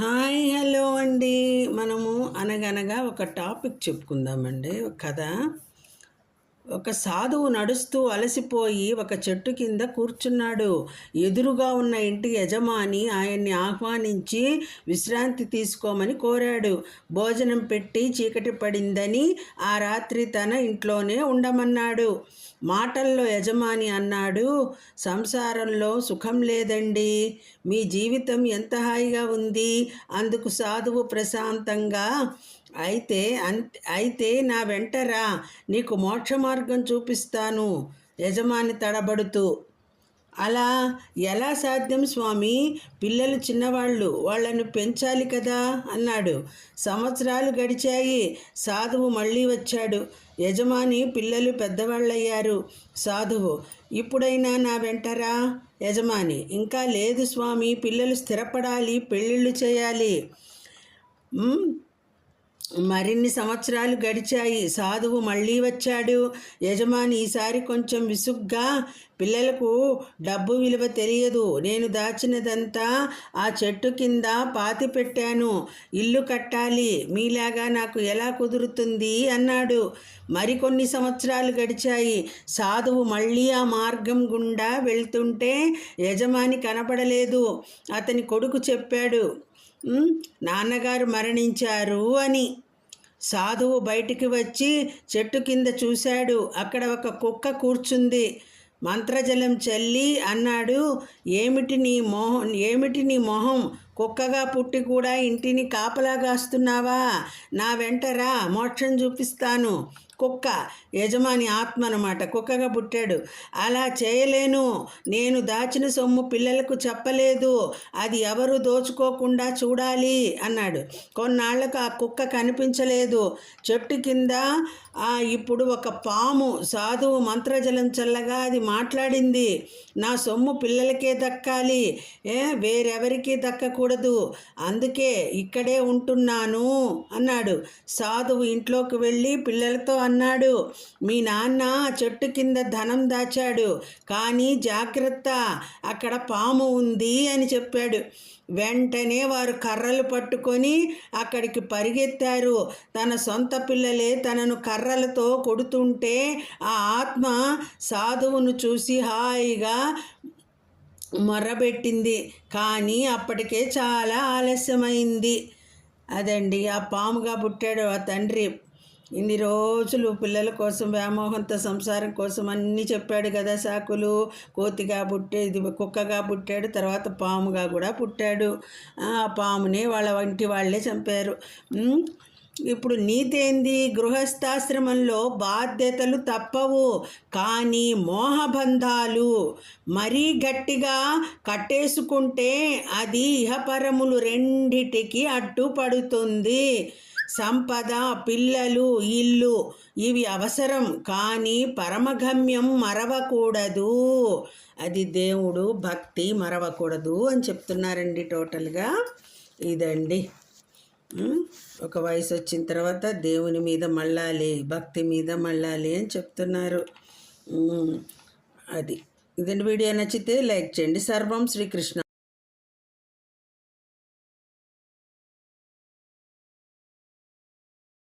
Hi hello అండి. మనము అనగనగా ఒక టాపిక్ చెప్పుకుందామండి. కథ. ఒక సాధువు నడుస్తూ అలసిపోయి ఒక చెట్టు కింద కూర్చున్నాడు. ఎదురుగా ఉన్న ఇంటి యజమాని ఆయన్ని ఆహ్వానించి విశ్రాంతి తీసుకోమని కోరాడు. భోజనం పెట్టి చీకటి పడిందని ఆ రాత్రి తన ఇంట్లోనే ఉండమన్నాడు. మాటల్లో యజమాని అన్నాడు సంసారంలో సుఖం లేదండి. మీ జీవితం ఎంత హాయిగా ఉంది. అందుకు సాధువు ప్రశాంతంగా అయితే అయితే నా వెంటరా నీకు మోక్ష మార్గం చూపిస్తాను యజమాని తడబడుతూ. అలా ఎలా సాధ్యం స్వామి? పిల్లలు చిన్నవాళ్ళు వాళ్ళను పెంచాలి కదా? అన్నాడు. సంవత్సరాలు గడిచాయి సాధువు మళ్ళీ వచ్చాడు. యజమాని పిల్లలు పెద్దవాళ్ళయ్యారు. సాధువు ఇప్పుడైనా నా వెంటరా యజమాని ఇంకా లేదు స్వామి పిల్లలు స్థిరపడాలి పెళ్ళిళ్ళు చేయాలి. మరిన్ని సంవత్సరాలు గడిచాయి. సాధువు మళ్ళీ వచ్చాడు. యజమాని ఈసారి కొంచెం విసుగ్గా పిల్లలకు డబ్బు విలువ తెలియదు. నేను దాచినదంతా ఆ చెట్టు కింద పాతి పెట్టాను ఇల్లు కట్టాలి. మీలాగా నాకు ఎలా కుదురుతుంది? అన్నాడు. మరికొన్ని సంవత్సరాలు గడిచాయి. సాధువు మళ్ళీ ఆ మార్గం గుండా వెళ్తుంటే యజమాని కనపడలేదు. అతని కొడుకు చెప్పాడు నాన్నగారు మరణించారు అని. సాధువు బయటికి వచ్చి చెట్టు కింద చూశాడు. అక్కడ ఒక కుక్క కూర్చుంది. మంత్రజలం చల్లి అన్నాడు ఏమిటి నీ మొహం ఏమిటి నీ మొహం? కుక్కగా పుట్టి కూడా ఇంటిని కాపలాగాస్తున్నావా నా వెంటరా మోక్షం చూపిస్తాను. కుక్క యజమాని ఆత్మ అనమాట కుక్కగా పుట్టాడు. అలా చేయలేను. నేను దాచిన సొమ్ము పిల్లలకు చెప్పలేదు. అది ఎవరు దోచుకోకుండా చూడాలి అన్నాడు. కొన్నాళ్ళకు ఆ కుక్క కనిపించలేదు. చెట్టు కింద ఇప్పుడు ఒక పాము సాధువు మంత్రజలం చల్లగా అది మాట్లాడింది. నా సొమ్ము పిల్లలకే దక్కాలి. ఏ వేరెవరికి దక్కకూడదు. అందుకే ఇక్కడే ఉంటున్నాను అన్నాడు. సాధువు ఇంట్లోకి వెళ్ళి పిల్లలతో అన్నాడు. మీ నాన్న చెట్టు కింద ధనం దాచాడు. కానీ జాగ్రత్త అక్కడ పాము ఉంది అని చెప్పాడు. వెంటనే వారు కర్రలు పట్టుకొని అక్కడికి పరిగెత్తారు. తన సొంత పిల్లలే తనను కర్రలతో కొడుతుంటే ఆ ఆత్మ సాధువును చూసి హాయిగా మొర్రబెట్టింది కానీ అప్పటికే చాలా ఆలస్యమైంది. అదండి ఆ పాముగా పుట్టాడు ఆ తండ్రి. ఇన్ని రోజులు పిల్లల కోసం వ్యామోహంతో సంసారం కోసం అన్నీ చెప్పాడు కదా సాకులు. కోతిగా పుట్టే ఇది కుక్కగా పుట్టాడు తర్వాత పాముగా కూడా పుట్టాడు. ఆ పాముని వాళ్ళ వంటి వాళ్ళే చంపారు. ఇప్పుడు నీతేంది? గృహస్థాశ్రమంలో బాధ్యతలు తప్పవు. కానీ మోహబంధాలు మరీ గట్టిగా కట్టేసుకుంటే అది ఇహపరములు రెండిటికి అడ్డుపడుతుంది. సంపద పిల్లలు ఇల్లు ఇవి అవసరం. కానీ పరమగమ్యం మరవకూడదు. అది దేవుడు భక్తి మరవకూడదు అని చెప్తున్నారండి టోటల్గా. ఇదండి. ఒక వయసు వచ్చిన తర్వాత దేవుని మీద మళ్ళాలి భక్తి మీద మళ్ళాలి అని చెప్తున్నారు. అది. ఇదండి వీడియో నచ్చితే లైక్ చేయండి. సర్వం శ్రీకృష్ణ